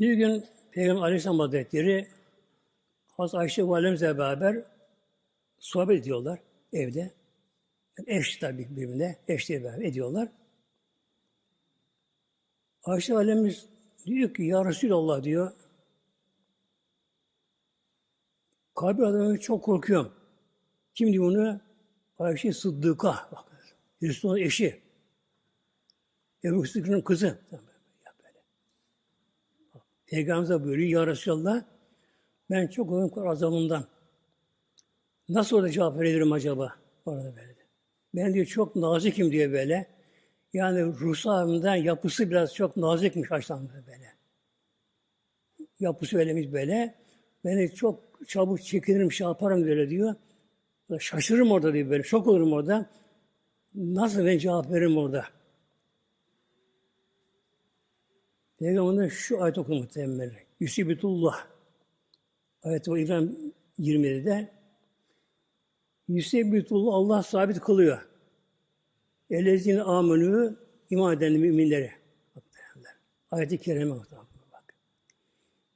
Bir gün Peygamber Aleyhisselam Hazretleri Hazreti Ayşe Validemizle beraber sohbet ediyorlar evde. Yani eş tabii birbirine, eşliğe beraber ediyorlar. Ayşe Validemiz diyor ki, Ya Resulallah diyor, kabir adamı çok korkuyorum. Kim diyor bunu? Ayşe Sıddık'a. Bak, Hristiyan eşi. Ebu Sıddık'ın kızı. Ya böyle. Peygamberimiz buyuruyor, Ya Resulallah, ben çok korkuyorum azabından. Nasıl orada cevap verebilirim acaba? Orada böyle. Ben diyor çok nazikim diyor böyle. Yani ruhsarımdan yapısı biraz çok nazikmiş açtan böyle. Yapısı öylemiş böyle. Beni çok çabuk çekinirim, şey yaparım böyle diyor. Şaşırırım orada diyor böyle. Şok olurum orada. Nasıl ben cevap veririm orada? Peygamber'den şu ayet okumuş muhtemelen. Yüsibitullah. Ayet-i İbrahim 27'de Yüsebitullah Allah sabit kılıyor. Elezine amenü iman eden müminleri. Ayet-i kerime bak.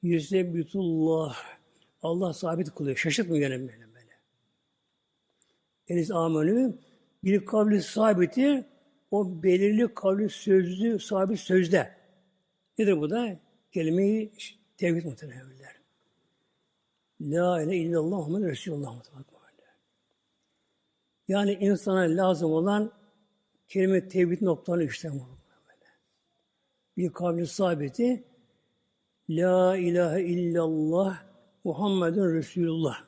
Yüsebitullah Allah sabit kılıyor. Şaşırtmıyor gene böyle böyle. Eliz amenü bir kavli sabiti o belirli kavli sözlü sabit sözde. Nedir bu da? Kelime-i tevhid muhtemelenler. La ilahe illallah Muhammed Resulullah muhtemelen. Yani insana lazım olan kelime tevhid noktaları işte bu. Bir kavli sabiti La ilahe illallah Muhammedun Resulullah.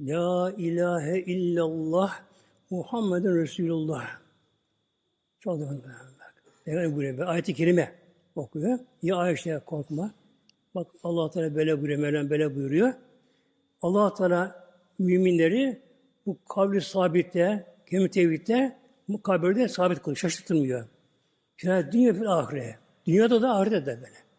La ilahe illallah Muhammedun Resulullah. Çok da. Peygamber buyuruyor. Ayet-i kerime okuyor. Ya Ayşe korkma. Bak Allah Teala böyle buyuruyor. Mevlam böyle buyuruyor. Allah Teala müminleri bu kavli sabitte, kelime tevhidde, bu kabirde sabit kılıyor. Şaşırtmıyor. Yani dünya bir ahire. Dünyada da ahirette de böyle.